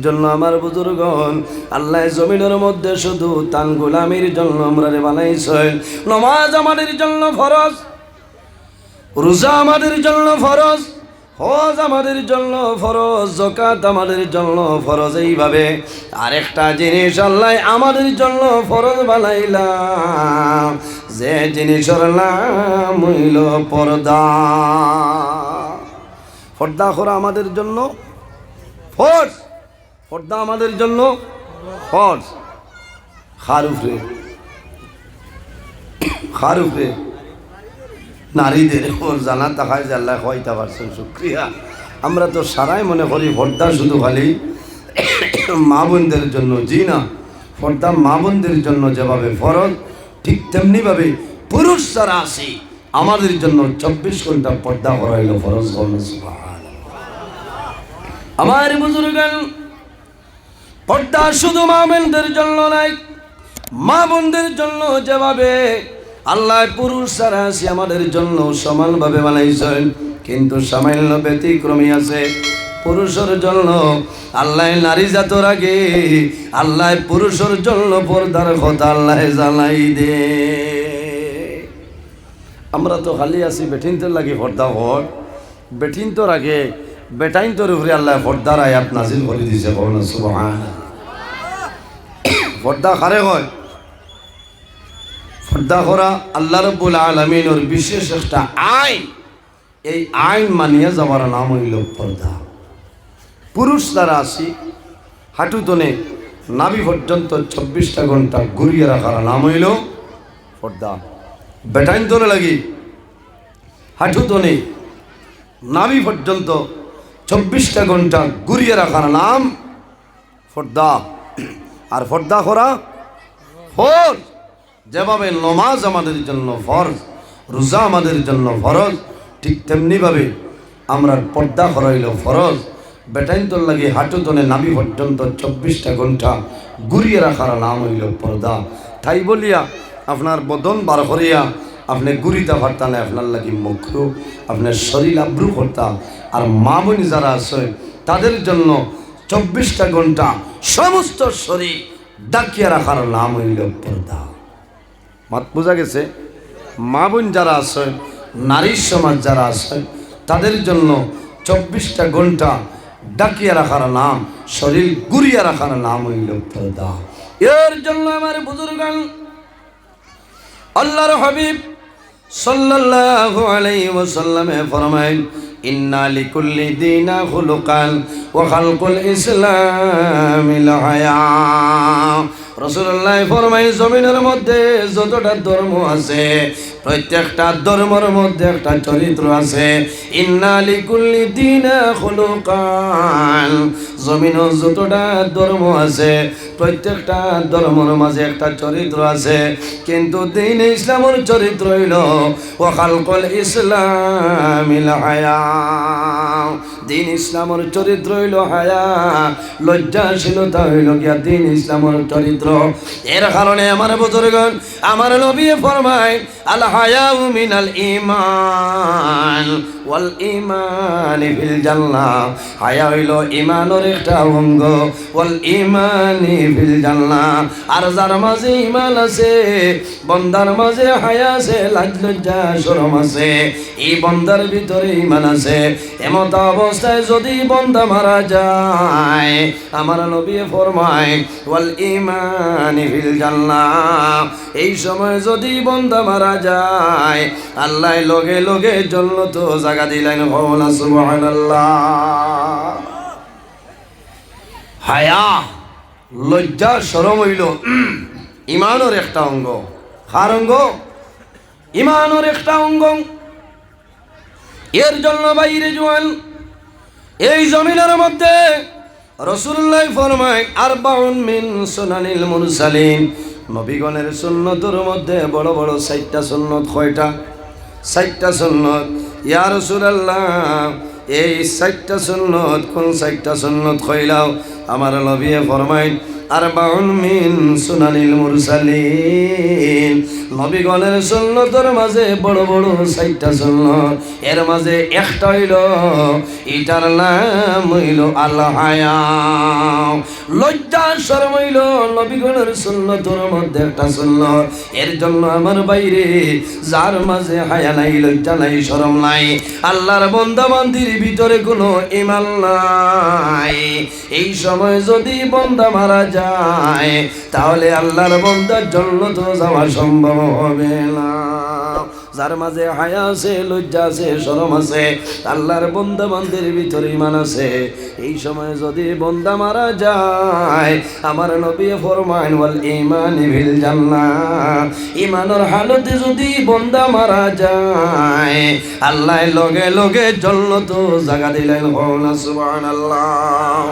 জন্য আমার বুজুর্গন আল্লাহ জমিনের মধ্যে শুধু তান গোলামির জন্য আমরা রে বানাইছেন নমাজ আমাদের জন্য ফরজ, রোজা আমাদের জন্য ফরজ, হজ আমাদের জন্য ফরজ জকাত আমাদের জন্য ফরজ এইভাবে। আরেকটা জিনিস আল্লাহ আমাদের জন্য ফরজ বানাইলাম, যে জিনিসের নাম পর্দা। পর্দা করা আমাদের জন্য ফরজ। পর্দা আমাদের জন্য? ফরজ খারুফরে খারুফরে নারীদের ওর জানা তাকায় যে আল্লাহ পারছেন, শুক্রিয়া। আমরা তো সারাই মনে করি পর্দা শুধু খালি মা বোনদের জন্য জি না। পর্দা মা বোনদের জন্য যেভাবে ফরজ, ঠিক তেমনিভাবে পুরুষ যারা আসি আমাদের জন্য চব্বিশ ঘণ্টা পর্দা করা হইল ফরজ আমার বুজুর্গান পর্দা শুধু মা বোনদের জন্য নাই, মা বোনদের জন্য যেভাবে আল্লাহ পুরুষ সারা আমাদের জন্য সমানভাবে বানাইছেন, কিন্তু সামান্য ব্যতিক্রমী আছে। পুরুষের জন্য আল্লাহ নারী জাতর আগে আল্লাহ পুরুষের জন্য পর্দার কথা আল্লাহ জানাই দে। আমরা তো খালি আছি বেঠিন তো লাগে পর্দা হট বেঠিন আগে বেটাইন তোর উপরে আল্লাহ পর্দার আয়াত নাজিল করে দিছে কখন সুবহান পর্দা হয় পর্দা করা আল্লাহ রব্বুল আলমিনের বিশেষ একটা আইন। এই আইন মানিয়ে যাওয়ার নাম হইল পর্দা। পুরুষ দ্বারা আসি হাঁটুতনে নাভি পর্যন্ত চব্বিশটা ঘণ্টা ঘুরিয়ে রাখার নাম হইল পর্দা। বেটাইন তোলে লাগি হাঁটুতনে নাভি পর্যন্ত চব্বিশটা ঘণ্টা ঘুরিয়ে রাখার নাম ফর্দা। আর ফর্দা করা ফরজ। যেভাবে নমাজ আমাদের জন্য ফরজ, রোজা আমাদের জন্য ফরজ, ঠিক তেমনিভাবে আমরা পর্দা করাইল ফরজ। বেটাইন তোর লাগে হাঁটুতনে নাভি পর্যন্ত চব্বিশটা ঘণ্টা ঘুরিয়ে রাখার নাম হইল পর্দা। তাই বলিয়া, আপনার বদন বার করিয়া আপনি গুরিতা পারতানে আপনার লাগি মুখ আপনার শরীর আব্রু করতাম আর মা বোনি যারা আছে তাদের জন্য চব্বিশটা ঘণ্টা সমস্ত শরীর ডাকিয়ে রাখার নাম হইল পর্দা মাত বোঝা গেছে মা বোন যারা আছে নারীর সমাজ যারা আছে তাদের জন্য চব্বিশটা ঘণ্টা ডাকিয়ে রাখার নাম শরীর গুরিয়ে রাখার নাম হইল পর্দা এর জন্য আমার বুজুর্গান আল্লাহর হাবিব সাল্লাল্লাহু আলাইহি ওয়াসাল্লামে ফরমাইন ইন্না লিকুল্লি দিনা খুলুকান ওয়া খালকুল ইসলামিল হায়া রসুল্লাহ ফরমাই জমিনের মধ্যে যতটা ধর্ম আছে, প্রত্যেকটা ধর্মের মধ্যে একটা চরিত্র আছে। ইন্নালি কুল্লি দিনা খুলুকান। জমিন যতটা ধর্ম আছে, প্রত্যেকটা ধর্মের মাঝে একটা চরিত্র আছে। কিন্তু দিন ইসলামের চরিত্র হইল, ওয়াখালকল ইসলামিল হায়া। দিন ইসলামের চরিত্র হইল হায়া, লজ্জাশীলতা হইল গিয়া দিন ইসলামের চরিত্র। এর কারণে আমার বুজুর্গণ, আমার নবী ফরমায়, আল হায়া মিনাল ইমান। ওয়াল ইমান ফিল জান্নাহ। হায়া হইল ইমানের একটা অঙ্গ। ওয়াল ইমানি ফিল জান্নাহ। আর যার মাঝে ইমান আছে, বন্দার মাঝে হায়া আছে, লাজ লজ্জা, শরম আছে, এই বন্দার ভিতরে ইমান আছে। এমত অবস্থায় যদি বন্দা মারা যায়, আমার নবী ফরমায়, ওয়াল ইমানি ফিল জান্নাহ। এই সময় যদি বন্দা মারা যায়, আল্লাহ লগে লগে জন্য তো জায়গা দিলেন ভবনা সুবহানাল্লাহ। হায়া, লজ্জা হইল। ইমানের একটা অঙ্গ। কার অঙ্গ? ইমানের একটা অঙ্গ। এর জন্য বাইরে এই জমিনের মধ্যে রসুল্লাহ ফরমায় আর বাউন মিন সোনানিল মুরসালিন। নবীগণের সুন্নতর মধ্যে বড় বড় সাইটটা সুন্নত কয়টা? সাইটটা সুন্নত। ইয়া রসুলাল্লাহ এই সাইটটা সুন্নত কোন সাইটটা সুন্নত কইলাও? আমার লভিয়ে ফরমাইন আরবাউন মিন সুনানিল মুরসালিন। নবীগণের সুন্নতর মাঝে বড় বড় সাইটটা সুন্নত। এর মাঝে একটা হইল, এটার নাম হইল আল্লাহ হায়া। লজ্জা শরম হইল, নবীগণের সুন্নতর মধ্যে একটা সুন্নত। এর জন্য আমার বাইরে যার মাঝে হায়া নাই, লজ্জা নাই, শরম নাই। আল্লাহর বন্দা বান্দির ভিতরে কোনো ইমান নাই। এই সময় যদি বন্দা মারা যায় তাহলে আল্লাহর বন্দার জন্য তো যাওয়া সম্ভব হবে না। যার মাঝে হায়া আছে, লজ্জা আছে, শরম আছে, আল্লাহর বন্দা বান্দির ভিতরে ইমান আছে। এই সময় যদি বন্দা মারা যায়, আমার নবী ফরমান ওয়াল ইমান বিল জান্নাহ। ইমানের হালতে যদি বন্দা মারা যায় আল্লাহ লগে লগে জন্নত জাগা দিলেন হন সুবহানাল্লাহ।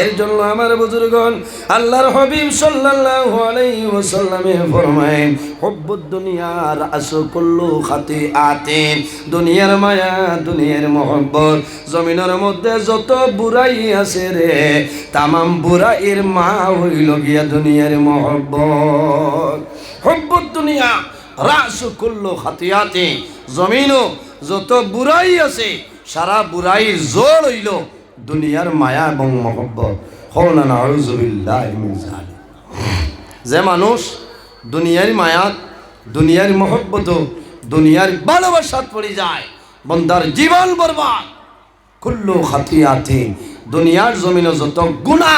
এর জন্য আমার বুজুর্গন আল্লাহর হাবিব সাল্লাল্লাহু আলাইহি ওয়াসাল্লামে ফরমায়েন, হুব্বুদ দুনিয়া রাসু কুল্লু খাতিআতিন দুনিয়ার মায়া, দুনিয়ার মহব্বত, জমিনের মধ্যে যত বুড়াই আছে রে, তামাম বুড়াইয়ের মা হইল গিয়া দুনিয়ার মহব্বত। হুব্বুদ দুনিয়া রাসু কুল্লু খাতিআতিন জমিনও যত বুড়াই আছে, সারা বুড়াইয়ের জোর হইল দুনিয়ার মায়া এবং মহব্বত। যে মানুষ দুনিয়ার মায়াত দুনিয়ার মহব্বত, দুনিয়ার ভালোবাসাত পড়ে যায়, বন্দার জীবন বরবাদ। কুল্লু খাতিয়াতে, দুনিয়ার জমিনে যত গুণা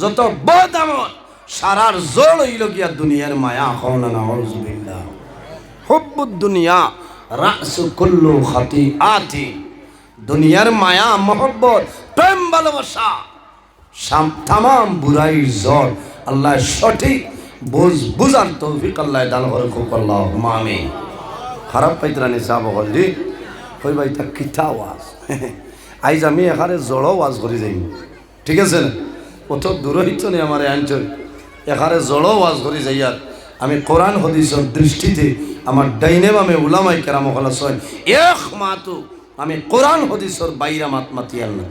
যত বদামত সারার জোর হইল গিয়া দুনিয়ার মায়া, হওনা নাউজুবিল্লাহ হুব্বুদ দুনিয়া রাসু কুল্লু আতি দুনিয়ার মায়া, মহব্বত, প্রেম, ভালোবাসা তামাম বুড়াই জ্বর। আল্লাহ সঠিক বুঝ, বুঝার তৌফিক আল্লাহ দান করে খুব আল্লাহ মামে খারাপ পাইতরানি চাব হলি কই ভাই তা কিতা ওয়াজ আইজ আমি এখানে জড়ো ওয়াজ করে যাই ঠিক আছে না? কত দূরহিত নেই আমার অঞ্চল এখানে জড়ো ওয়াজ করে যাই আর আমি কোরআন, হদিসের দৃষ্টিতে আমার ডাইনে বামে উলামাই কেরাম হলা সয় এক মাতু, আমি কোরআন হদিসের বাইরা মাত মাতি আল্লাহ